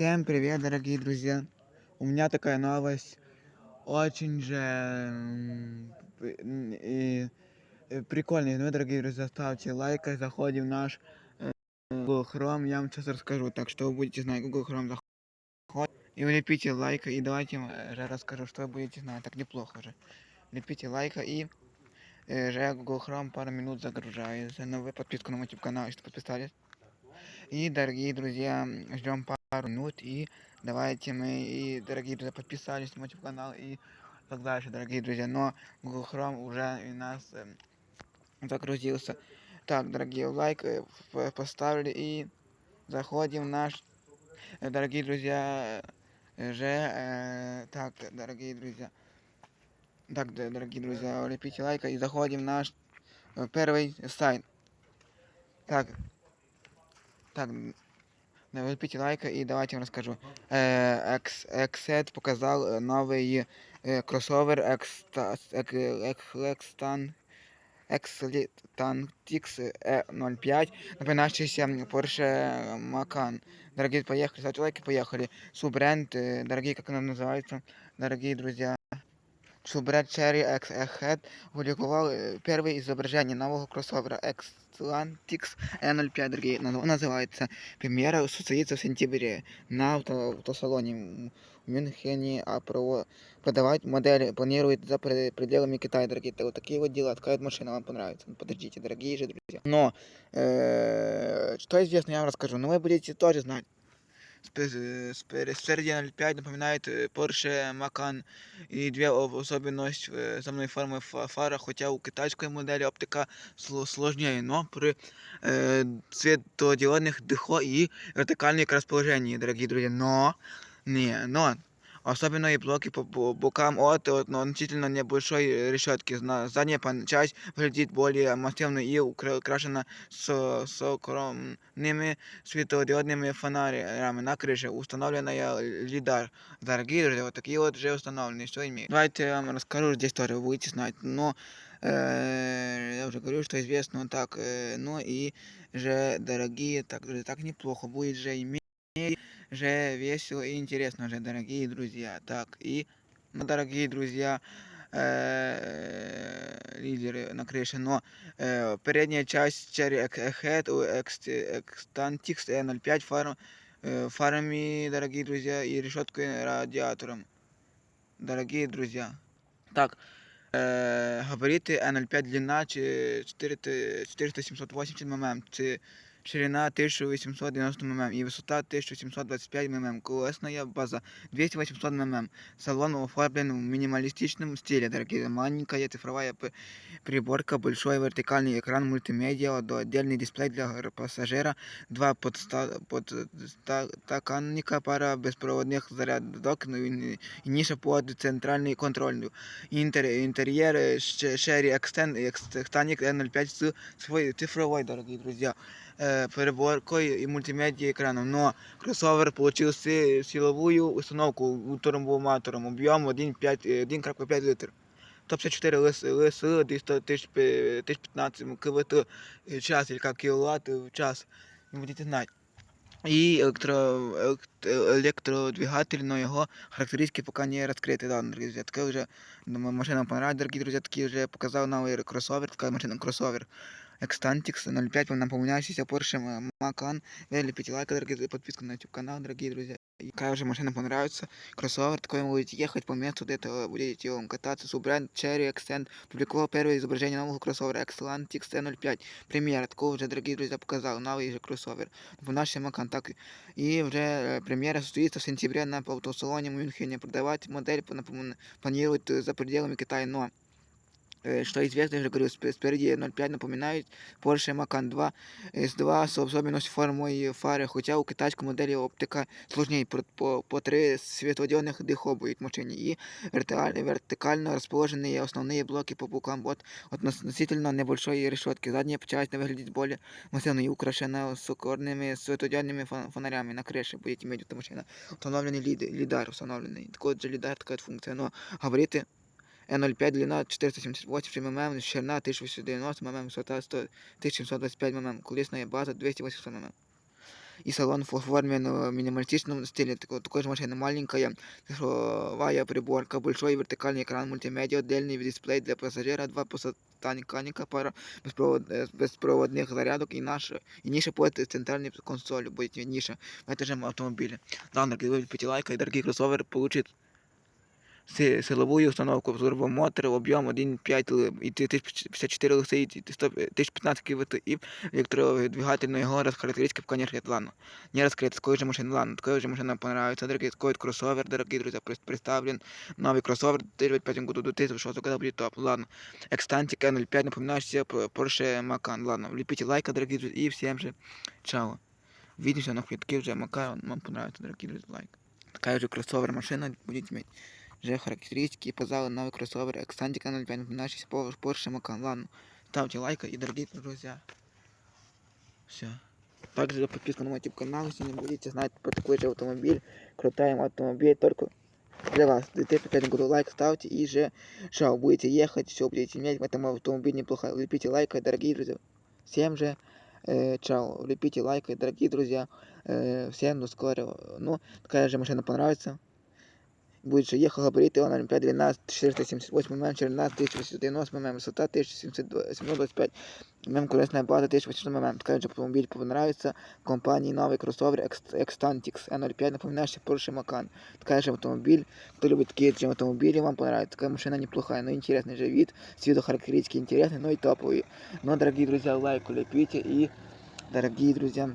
Всем привет, дорогие друзья! У меня такая новость, очень же и, э, прикольная. Ну, дорогие друзья, ставьте лайк, и заходим в наш э, Google Chrome. Я вам сейчас расскажу, так что вы будете знать. Google Chrome заходит. И вы лепите лайк, и давайте я э, расскажу, что вы будете знать. Так неплохо же. Лепите лайка и э, же Google Chrome пару минут загружается. Но вы подписку на мой YouTube канал, если подписались. И, дорогие друзья, ждем пару минут и давайте мы, и, дорогие друзья, подписались на мой канал и так дальше, дорогие друзья. Но Google Chrome уже у нас эм, загрузился. Так, дорогие, лайк э, п- поставили и заходим в наш, э, дорогие друзья, э, же, э, так, дорогие друзья. Так, дорогие друзья, лепите лайка и заходим в наш э, первый сайт. Так, так, Не лепите лайка и давайте я вам расскажу. Э, Экс, Эксет показал э, новый э, кроссовер Экста- Эк- Эк- Экстан Экслитантикс E05, напоминающийся Porsche Macan. Дорогие, поехали, ставьте лайки, поехали. Суббренд, э, дорогие, как она называется, дорогие друзья. Суббренд Cherry X Head опубликовал э, первое изображение нового кроссовера Exlantix E05, дорогие, наз- называется. Премьера состоится в сентябре на авто- автосалоне м- в Мюнхене, а про- продавать модель планирует за пре- пределами Китая, дорогие. Так вот такие вот дела. Такая вот машина вам понравится. Ну, Подождите, дорогие же друзья. Но, э, что известно, я вам расскажу. Но вы будете тоже знать. Спе- э, спе- Спереди 05 напоминает э, Porsche Macan и две об- особенности э, земной формы фа- фара, хотя у китайской модели оптика сло- сложнее, но при э, светодиодных дыхо и вертикальных расположений, дорогие друзья. Но, не, но Особенно и блоки по бо- бокам от, от относительно небольшой э, решетки. Зна- Задняя пан- часть выглядит более массивной и укра- украшена со, сокромными светодиодными фонарями на крыше. Установленная лидар. Дорогие друзья, вот такие вот уже установлены. Что имеют? Давайте я вам расскажу здесь тоже, вы будете знать. Но э, я уже говорю, что известно так. Э, ну и же, дорогие, так, друзья, так неплохо будет же иметь же весело и интересно же, дорогие друзья. Так, и, ну, дорогие друзья, э, лидеры на крыше, но э, передняя часть Cherry Head у Extantix E05 фар, э, фарами, дорогие друзья, и решеткой радиатором. Дорогие друзья. Так, э, габариты N05 длина чи 400 4780 мм, чи ширина 1890 мм и высота 1725 мм. Колесная база 200-800 мм. Салон оформлен в минималистичном стиле, дорогие. Маленькая цифровая п- приборка, большой вертикальный экран мультимедиа, до- отдельный дисплей для р- пассажира, два подста- подстаканника, пара беспроводных зарядок ну, и и ниша под центральной контрольную. Интер, интерьер э, Ш- Sherry Extend, Extanic N05 с своей цифровой, дорогие друзья, э, переборкой и мультимедиа экраном. Но кроссовер получил си- силовую установку турбомотором объем 1,5 э, 1,5 литр. 154 ЛС, ЛС 1015 КВТ в час или как киловатт в час. Не будете знать. И электро, элект- электродвигатель, но его характеристики пока не раскрыты. Да, дорогие друзья, такая уже думаю, машина понравилась, дорогие друзья, такие уже показал новый кроссовер, такая машина кроссовер. Extantix 05, напоминающийся Porsche Macan. Вы лепите лайк, дорогие подписку на YouTube канал, дорогие друзья. И какая уже машина понравится. Кроссовер такой, будете ехать по месту, где-то будете вам кататься. Суббренд Cherry Extend публиковал первое изображение нового кроссовера Extantix T05. Премьера, такого уже, дорогие друзья, показал. Новый же кроссовер. Напоминающий Macan. Так, и уже э, премьера состоится в сентябре на автосалоне в Мюнхене. Продавать модель планируют за пределами Китая, но что известно, я же говорю, сп- спереди 0.5 напоминает Porsche Macan 2 S2 с особенностью формой фари, хотя у китайской модели оптика сложнее, по, по, по три светодиодных дыхо будет в машине и вертикаль- вертикально расположенные основные блоки по бокам от относительно небольшой решетки. Задняя часть выглядит более массивно и украшена сукорными светодиодными фон- фонарями на крыше. Будете иметь эта машина. Установленный лид, лидар установленный. Такой вот же лидар, такая вот функция. Но габариты N05 длина 478 мм, ширина 1890 мм, высота 100 1725 мм, колесная база 280 мм. и салон в оформлен в минималистичном стиле. Такой, такой же машина маленькая, цифровая приборка, большой вертикальный экран, мультимедиа, отдельный дисплей для пассажира, два подстаканника, пара беспровод, э, беспроводных зарядок и наша и ниша под центральной консолью будет ниша в этом же автомобиле. Да, дорогие пятилайка и дорогие кроссоверы получит си- силовую установку турбомотор объем 1,5 л- и 1054 лоси и 100 1015 кВт и электродвигатель, но его раз характеристики пока не раскрыты. Ладно, не раскрыто, такой же машина, ладно, такой же машина нам понравится, дорогие, такой вот кроссовер, дорогие друзья, пред- представлен новый кроссовер, 2025 году, 2006 года будет топ, ладно, Экстантик N05, напоминаю себе про Porsche Macan, ладно, влепите лайка, дорогие друзья, и всем же чао. Увидимся на такие уже Macan, вам понравится, дорогие друзья, лайк. Такая же кроссовер машина будете иметь. Же характеристики позала новый кроссовер Экстантик N05, напоминаю себе Porsche Macan, ладно, ставьте лайк и дорогие друзья. Все. Также подписка на мой YouTube канал, если не будете знать про такой же автомобиль, крутой автомобиль, только для вас. 2005 году лайк ставьте и же шоу будете ехать, все будете иметь в этом автомобиле неплохо. Лепите лайк, дорогие друзья. Всем же э, чао. Лепите лайк, дорогие друзья. Э, всем до скорого. Ну, такая же машина понравится. Будет же ехал габариты, он 5 12 478 мм, ширина 1890 мм, высота 1725 мм, колесная база 1800 мм. Такая же автомобиль понравится компании новый кроссовер Extantix N05, напоминающий Porsche Macan. Такая же автомобиль, кто любит такие же автомобили, вам понравится. Такая машина неплохая, но интересный же вид, с виду характеристики интересные, но и топовые. Но, дорогие друзья, лайк лепите и, дорогие друзья,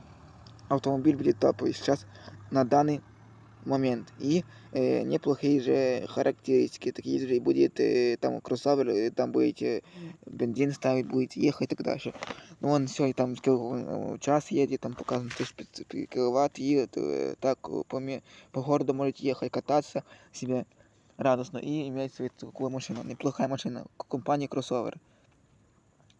автомобиль будет топовый сейчас на данный момент. И э, неплохие же характеристики, такие же и будет э, там кроссовер, э, там будете бензин ставить, будете ехать и так дальше. Ну он все, и там кил- э, час едет, там показано 1500 киловатт, и э, так э, по, ме- по городу можете ехать, кататься себе радостно и иметь свою такую машину. Неплохая машина, к- компании кроссовер.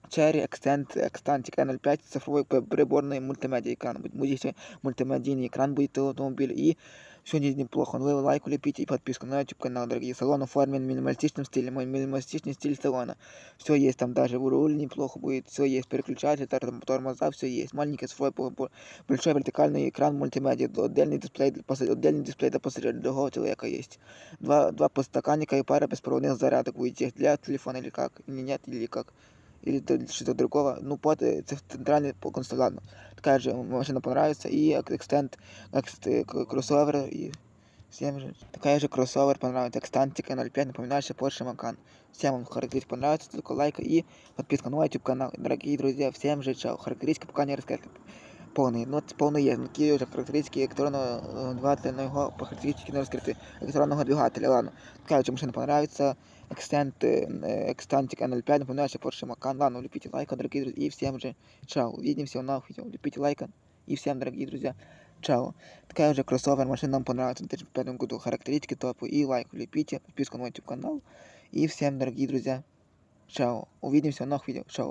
Cherry Extend Extantic N05 цифровой п- приборный мультимедиа экран. Будет- Будете мультимедийный экран будет у автомобиля и все не неплохо. Ну, вы лайк лепите и подписку на YouTube канал, дорогие. Салон оформлен в минималистичном стиле. Мой минималистичный стиль салона. Все есть там даже руль неплохо будет. Все есть переключатель, тор- тормоза, все есть. Маленький свой большой вертикальный экран мультимедиа. Отдельный дисплей, для пасса- отдельный дисплей для пассажира, для другого человека есть. Два, два подстаканника и пара беспроводных зарядок будет для телефона или как? Или нет, или как? Или то- что-то другого. Ну, под э, циф- центральный по консоль. Ладно. Такая же машина понравится. И экстенд, кроссовер и всем же. Такая же кроссовер понравится. Экстантика 05, напоминающая Porsche Macan. Всем вам характеристика понравится, только лайк и подписка на мой YouTube канал. Дорогие друзья, всем же чао. Характеристики пока не раскрыты. Повний, ну це повний є. Ну, Такі вже характеристики електронного е, двигателя, но його по характеристики не розкриті. Електронного двигателя, ладно. Така же машина понравится. Extent, Extantic N05, напоминающая Porsche Macan. Ладно, лепите лайка, дорогие друзья, и всем же чао. Увидимся в новых видео. Лепите лайка, и всем, дорогие друзья, чао. Такая же кроссовер машина нам понравится в 2005 году. Характеристики топы и лайк лепите, подписку на мой YouTube канал. И всем, дорогие друзья, чао. Увидимся в новых видео. Чао.